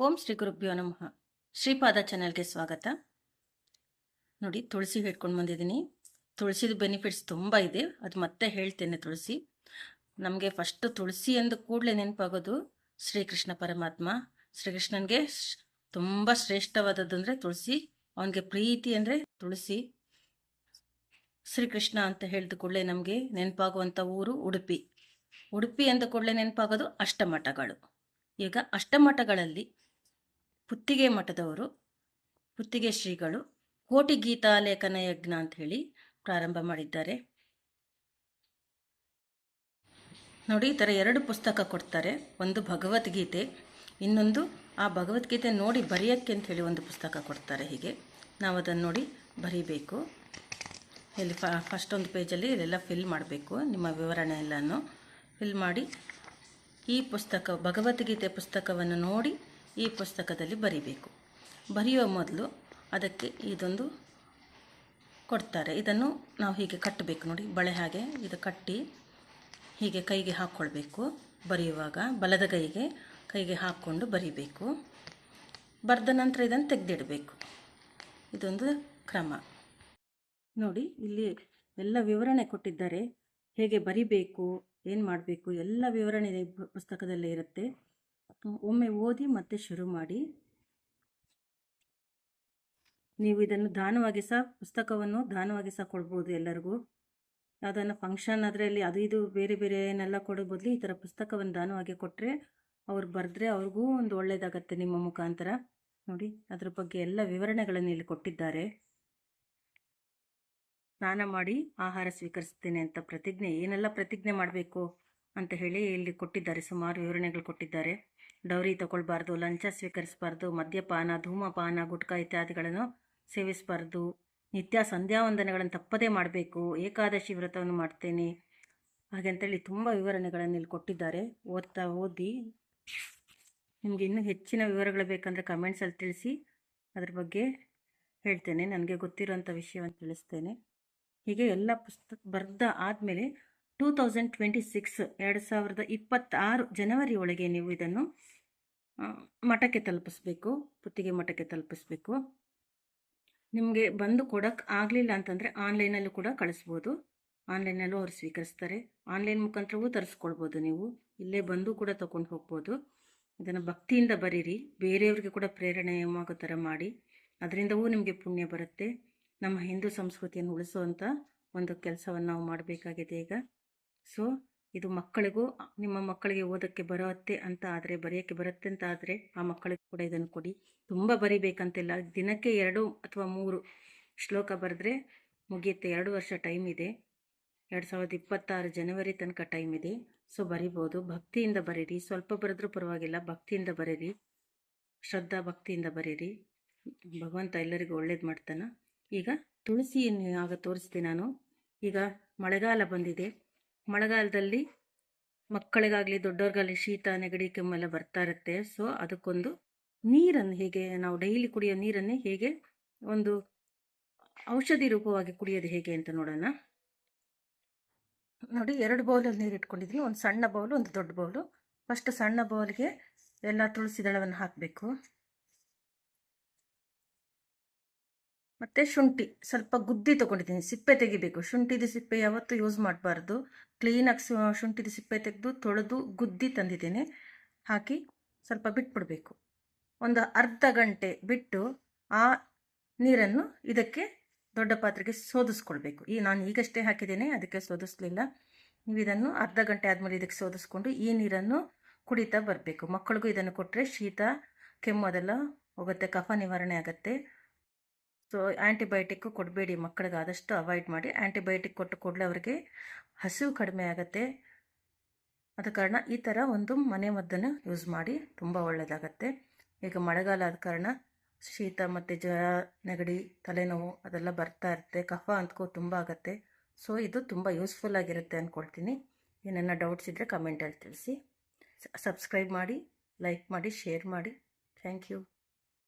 ಓಂ ಶ್ರೀ ಗುರುಭ್ಯೋ ನಮಃ. ಶ್ರೀಪಾದ ಚಾನೆಲ್ಗೆ ಸ್ವಾಗತ. ನೋಡಿ, ತುಳಸಿ ಹಿಡ್ಕೊಂಡು ಬಂದಿದ್ದೀನಿ. ತುಳಸಿದು ಬೆನಿಫಿಟ್ಸ್ ತುಂಬ ಇದೆ. ಅದು ಮತ್ತೆ ಹೇಳ್ತೇನೆ ತುಳಸಿ. ನಮಗೆ ಫಸ್ಟ್ ತುಳಸಿ ಎಂದು ಕೂಡಲೇ ನೆನಪಾಗೋದು ಶ್ರೀಕೃಷ್ಣ ಪರಮಾತ್ಮ. ಶ್ರೀಕೃಷ್ಣನಿಗೆ ತುಂಬ ಶ್ರೇಷ್ಠವಾದದ್ದು ಅಂದರೆ ತುಳಸಿ. ಅವನಿಗೆ ಪ್ರೀತಿ ಅಂದರೆ ತುಳಸಿ. ಶ್ರೀಕೃಷ್ಣ ಅಂತ ಹೇಳಿದ ಕೂಡಲೇ ನಮಗೆ ನೆನಪಾಗುವಂಥ ಊರು ಉಡುಪಿ. ಉಡುಪಿ ಅಂದ ಕೂಡಲೇ ನೆನಪಾಗೋದು ಅಷ್ಟಮಠಗಳು. ಈಗ ಅಷ್ಟಮಠಗಳಲ್ಲಿ ಪುತ್ತಿಗೆ ಮಠದವರು, ಪುತ್ತಿಗೆ ಶ್ರೀಗಳು, ಕೋಟಿ ಗೀತಾ ಲೇಖನ ಯಜ್ಞ ಅಂತ ಹೇಳಿ ಪ್ರಾರಂಭ ಮಾಡಿದ್ದಾರೆ. ನೋಡಿ, ಈ ಥರ ಎರಡು ಪುಸ್ತಕ ಕೊಡ್ತಾರೆ. ಒಂದು ಭಗವದ್ಗೀತೆ, ಇನ್ನೊಂದು ಆ ಭಗವದ್ಗೀತೆ ನೋಡಿ ಬರೆಯೋಕ್ಕೆ ಅಂತ ಹೇಳಿ ಒಂದು ಪುಸ್ತಕ ಕೊಡ್ತಾರೆ ಹೀಗೆ. ನಾವು ಅದನ್ನು ನೋಡಿ ಬರೀಬೇಕು. ಇಲ್ಲಿ ಫಸ್ಟ್ ಒಂದು ಪೇಜಲ್ಲಿ ಇಲ್ಲೆಲ್ಲ ಫಿಲ್ ಮಾಡಬೇಕು, ನಿಮ್ಮ ವಿವರಣೆ ಎಲ್ಲನೂ ಫಿಲ್ ಮಾಡಿ ಈ ಪುಸ್ತಕ, ಭಗವದ್ಗೀತೆ ಪುಸ್ತಕವನ್ನು ನೋಡಿ ಈ ಪುಸ್ತಕದಲ್ಲಿ ಬರಿಬೇಕು. ಬರೆಯುವ ಮೊದಲು ಅದಕ್ಕೆ ಇದೊಂದು ಕೊಡ್ತಾರೆ. ಇದನ್ನು ನಾವು ಹೀಗೆ ಕಟ್ಟಬೇಕು ನೋಡಿ. ಬಳೆ ಹಾಗೆ ಇದು ಕಟ್ಟಿ ಹೀಗೆ ಕೈಗೆ ಹಾಕ್ಕೊಳ್ಬೇಕು ಬರೆಯುವಾಗ ಬಲದ ಕೈಗೆ ಕೈಗೆ ಹಾಕ್ಕೊಂಡು ಬರಿಬೇಕು. ಬರೆದ ನಂತರ ಇದನ್ನು ತೆಗೆದಿಡಬೇಕು. ಇದೊಂದು ಕ್ರಮ. ನೋಡಿ, ಇಲ್ಲಿ ಎಲ್ಲ ವಿವರಣೆ ಕೊಟ್ಟಿದ್ದಾರೆ. ಹೇಗೆ ಬರಿಬೇಕು, ಏನು ಮಾಡಬೇಕು, ಎಲ್ಲ ವಿವರಣೆ ಪುಸ್ತಕದಲ್ಲೇ ಇರುತ್ತೆ. ಒಮ್ಮೆ ಓದಿ ಮತ್ತೆ ಶುರು ಮಾಡಿ. ನೀವು ಇದನ್ನು ದಾನವಾಗಿ ಸಹ, ಪುಸ್ತಕವನ್ನು ದಾನವಾಗಿ ಸಹ ಕೊಡ್ಬೋದು ಎಲ್ಲರಿಗೂ. ಯಾವುದನ್ನು ಫಂಕ್ಷನ್ ಅದರಲ್ಲಿ ಅದು ಇದು ಬೇರೆ ಬೇರೆ ಏನೆಲ್ಲ ಕೊಡೋ ಬದಲು ಈ ಥರ ಪುಸ್ತಕವನ್ನು ದಾನವಾಗಿ ಕೊಟ್ಟರೆ ಅವ್ರು ಬರೆದ್ರೆ ಅವ್ರಿಗೂ ಒಂದು ಒಳ್ಳೆಯದಾಗತ್ತೆ ನಿಮ್ಮ ಮುಖಾಂತರ. ನೋಡಿ, ಅದ್ರ ಬಗ್ಗೆ ಎಲ್ಲ ವಿವರಣೆಗಳನ್ನು ಇಲ್ಲಿ ಕೊಟ್ಟಿದ್ದಾರೆ. ಸ್ನಾನ ಮಾಡಿ ಆಹಾರ ಸ್ವೀಕರಿಸ್ತೇನೆ ಅಂತ ಪ್ರತಿಜ್ಞೆ, ಏನೆಲ್ಲ ಪ್ರತಿಜ್ಞೆ ಮಾಡಬೇಕು ಅಂತ ಹೇಳಿ ಇಲ್ಲಿ ಕೊಟ್ಟಿದ್ದಾರೆ, ಸುಮಾರು ವಿವರಣೆಗಳು ಕೊಟ್ಟಿದ್ದಾರೆ. ಡೌರಿ ತಗೊಳ್ಬಾರ್ದು, ಲಂಚ ಸ್ವೀಕರಿಸಬಾರ್ದು, ಮದ್ಯಪಾನ, ಧೂಮಪಾನ, ಗುಟ್ಕಾ ಇತ್ಯಾದಿಗಳನ್ನು ಸೇವಿಸಬಾರ್ದು. ನಿತ್ಯ ಸಂಧ್ಯಾ ವಂದನೆಗಳನ್ನು ತಪ್ಪದೇ ಮಾಡಬೇಕು. ಏಕಾದಶಿ ವ್ರತವನ್ನು ಮಾಡ್ತೇನೆ. ಹಾಗೆ ಅಂತೇಳಿ ತುಂಬ ವಿವರಣೆಗಳನ್ನು ಇಲ್ಲಿ ಕೊಟ್ಟಿದ್ದಾರೆ. ಓದ್ತಾ ಓದಿ ನಿಮಗೆ ಇನ್ನೂ ಹೆಚ್ಚಿನ ವಿವರಗಳು ಬೇಕಂದರೆ ಕಮೆಂಟ್ಸಲ್ಲಿ ತಿಳಿಸಿ ಅದ್ರ ಬಗ್ಗೆ ಹೇಳ್ತೇನೆ. ನನಗೆ ಗೊತ್ತಿರೋಂಥ ವಿಷಯವನ್ನು ತಿಳಿಸ್ತೇನೆ. ಹೀಗೆ ಎಲ್ಲ ಪುಸ್ತಕ ಬರ್ದ ಆದಮೇಲೆ ಟೂ ತೌಸಂಡ್ ಟ್ವೆಂಟಿ ಸಿಕ್ಸ್ ಎರಡು ಸಾವಿರದ ಇಪ್ಪತ್ತಾರು ಜನವರಿ ಒಳಗೆ ನೀವು ಇದನ್ನು ಮಠಕ್ಕೆ ತಲುಪಿಸ್ಬೇಕು, ಪುತ್ತಿಗೆ ಮಠಕ್ಕೆ ತಲುಪಿಸ್ಬೇಕು. ನಿಮಗೆ ಬಂದು ಕೊಡೋಕ್ಕೆ ಆಗಲಿಲ್ಲ ಅಂತಂದರೆ ಆನ್ಲೈನಲ್ಲೂ ಕೂಡ ಕಳಿಸ್ಬೋದು. ಆನ್ಲೈನಲ್ಲೂ ಅವ್ರು ಸ್ವೀಕರಿಸ್ತಾರೆ. ಆನ್ಲೈನ್ ಮುಖಾಂತರವೂ ತರಿಸ್ಕೊಳ್ಬೋದು ನೀವು. ಇಲ್ಲೇ ಬಂದು ಕೂಡ ತೊಗೊಂಡು ಹೋಗ್ಬೋದು. ಇದನ್ನು ಭಕ್ತಿಯಿಂದ ಬರೀರಿ. ಬೇರೆಯವ್ರಿಗೆ ಕೂಡ ಪ್ರೇರಣೆ ಆಗೋ ಥರ ಮಾಡಿ. ಅದರಿಂದವೂ ನಿಮಗೆ ಪುಣ್ಯ ಬರುತ್ತೆ. ನಮ್ಮ ಹಿಂದೂ ಸಂಸ್ಕೃತಿಯನ್ನು ಉಳಿಸುವಂಥ ಒಂದು ಕೆಲಸವನ್ನು ನಾವು ಮಾಡಬೇಕಾಗಿದೆ ಈಗ. ಸೊ, ಇದು ಮಕ್ಕಳಿಗೂ ನಿಮ್ಮ ಮಕ್ಕಳಿಗೆ ಓದಕ್ಕೆ ಬರುತ್ತೆ ಅಂತ ಆದರೆ, ಬರೆಯೋಕ್ಕೆ ಬರುತ್ತೆ ಅಂತ ಆದರೆ, ಆ ಮಕ್ಕಳಿಗೆ ಕೂಡ ಇದನ್ನು ಕೊಡಿ. ತುಂಬ ಬರಿಬೇಕಂತಿಲ್ಲ. ದಿನಕ್ಕೆ ಎರಡು ಅಥವಾ ಮೂರು ಶ್ಲೋಕ ಬರೆದ್ರೆ ಮುಗಿಯುತ್ತೆ. ಎರಡು ವರ್ಷ ಟೈಮ್ ಇದೆ. ಎರಡು ಸಾವಿರದ ಇಪ್ಪತ್ತಾರು ಜನವರಿ ತನಕ ಟೈಮ್ ಇದೆ. ಸೊ, ಬರಿಬೋದು. ಭಕ್ತಿಯಿಂದ ಬರೀರಿ. ಸ್ವಲ್ಪ ಬರೆದ್ರೂ ಪರವಾಗಿಲ್ಲ. ಭಕ್ತಿಯಿಂದ ಬರೀರಿ. ಶ್ರದ್ಧಾ ಭಕ್ತಿಯಿಂದ ಬರೀರಿ. ಭಗವಂತ ಎಲ್ಲರಿಗೂ ಒಳ್ಳೇದು ಮಾಡ್ತಾನೆ. ಈಗ ತುಳಸಿಯನ್ನು ಆಗ ತೋರಿಸ್ತೀನಿ ನಾನು. ಈಗ ಮಳೆಗಾಲ ಬಂದಿದೆ. ಮಳೆಗಾಲದಲ್ಲಿ ಮಕ್ಕಳಿಗಾಗಲಿ ದೊಡ್ಡವ್ರಿಗಾಗಲಿ ಶೀತ, ನೆಗಡಿ ಕೆಮ್ಮೆಲ್ಲ ಬರ್ತಾ ಇರುತ್ತೆ. ಸೊ ಅದಕ್ಕೊಂದು ನೀರನ್ನು ಹೇಗೆ ನಾವು ಡೈಲಿ ಕುಡಿಯೋ ನೀರನ್ನೇ ಹೇಗೆ ಒಂದು ಔಷಧಿ ರೂಪವಾಗಿ ಕುಡಿಯೋದು ಹೇಗೆ ಅಂತ ನೋಡೋಣ. ನೋಡಿ, ಎರಡು ಬೌಲಲ್ಲಿ ನೀರು ಇಟ್ಕೊಂಡಿದ್ದೀನಿ. ಒಂದು ಸಣ್ಣ ಬೌಲು ಒಂದು ದೊಡ್ಡ ಬೌಲು ಫಸ್ಟ್ ಸಣ್ಣ ಬೌಲ್ಗೆ ಎಲ್ಲ ತುಳಸಿ ದಳವನ್ನು ಹಾಕಬೇಕು. ಮತ್ತು ಶುಂಠಿ ಸ್ವಲ್ಪ ಗುದ್ದಿ ತೊಗೊಂಡಿದ್ದೀನಿ, ಸಿಪ್ಪೆ ತೆಗಿಬೇಕು. ಶುಂಠಿದು ಸಿಪ್ಪೆ ಯಾವತ್ತೂ ಯೂಸ್ ಮಾಡಬಾರ್ದು. ಕ್ಲೀನಾಗಿ ಶುಂಠಿದು ಸಿಪ್ಪೆ ತೆಗೆದು ತೊಳೆದು ಗುದ್ದಿ ತಂದಿದ್ದೀನಿ. ಹಾಕಿ ಸ್ವಲ್ಪ ಬಿಟ್ಬಿಡಬೇಕು. ಒಂದು ಅರ್ಧ ಗಂಟೆ ಬಿಟ್ಟು ಆ ನೀರನ್ನು ಇದಕ್ಕೆ ದೊಡ್ಡ ಪಾತ್ರೆಗೆ ಸೋದಿಸ್ಕೊಳ್ಬೇಕು. ಈ ನಾನು ಈಗಷ್ಟೇ ಹಾಕಿದ್ದೇನೆ, ಅದಕ್ಕೆ ಸೋದಿಸ್ಲಿಲ್ಲ. ನೀವು ಇದನ್ನು ಅರ್ಧ ಗಂಟೆ ಆದಮೇಲೆ ಇದಕ್ಕೆ ಸೋದಿಸ್ಕೊಂಡು ಈ ನೀರನ್ನು ಕುಡಿತಾ ಬರಬೇಕು. ಮಕ್ಕಳಿಗೂ ಇದನ್ನು ಕೊಟ್ಟರೆ ಶೀತ, ಕೆಮ್ಮು ಅದೆಲ್ಲ ಹೋಗುತ್ತೆ, ಕಫ ನಿವಾರಣೆ ಆಗುತ್ತೆ. ಸೊ ಆ್ಯಂಟಿಬಯೋಟಿಕ್ಕು ಕೊಡಬೇಡಿ ಮಕ್ಕಳಿಗೆ ಆದಷ್ಟು ಅವಾಯ್ಡ್ ಮಾಡಿ. ಆ್ಯಂಟಿಬಯೋಟಿಕ್ ಕೊಟ್ಟು ಕೂಡಲೇ ಅವರಿಗೆ ಹಸಿವು ಕಡಿಮೆ ಆಗುತ್ತೆ. ಆದ ಕಾರಣ ಈ ಥರ ಒಂದು ಮನೆ ಮದ್ದನ್ನು ಯೂಸ್ ಮಾಡಿ ತುಂಬ ಒಳ್ಳೆಯದಾಗತ್ತೆ ಈಗ ಮಳೆಗಾಲ ಆದ ಕಾರಣ ಶೀತ ಮತ್ತು ಜ್ವರ, ನೆಗಡಿ, ತಲೆನೋವು ಅದೆಲ್ಲ ಬರ್ತಾ ಇರುತ್ತೆ. ಕಫ ಅಂತಕೋ ತುಂಬ ಆಗುತ್ತೆ. ಸೊ ಇದು ತುಂಬ ಯೂಸ್ಫುಲ್ ಆಗಿರುತ್ತೆ ಅಂದ್ಕೊಳ್ತೀನಿ ಏನನ್ನ ಡೌಟ್ಸ್ ಇದ್ದರೆ ಕಮೆಂಟಲ್ಲಿ ತಿಳಿಸಿ. ಸಬ್ಸ್ಕ್ರೈಬ್ ಮಾಡಿ ಲೈಕ್ ಮಾಡಿ ಶೇರ್ ಮಾಡಿ. Thank you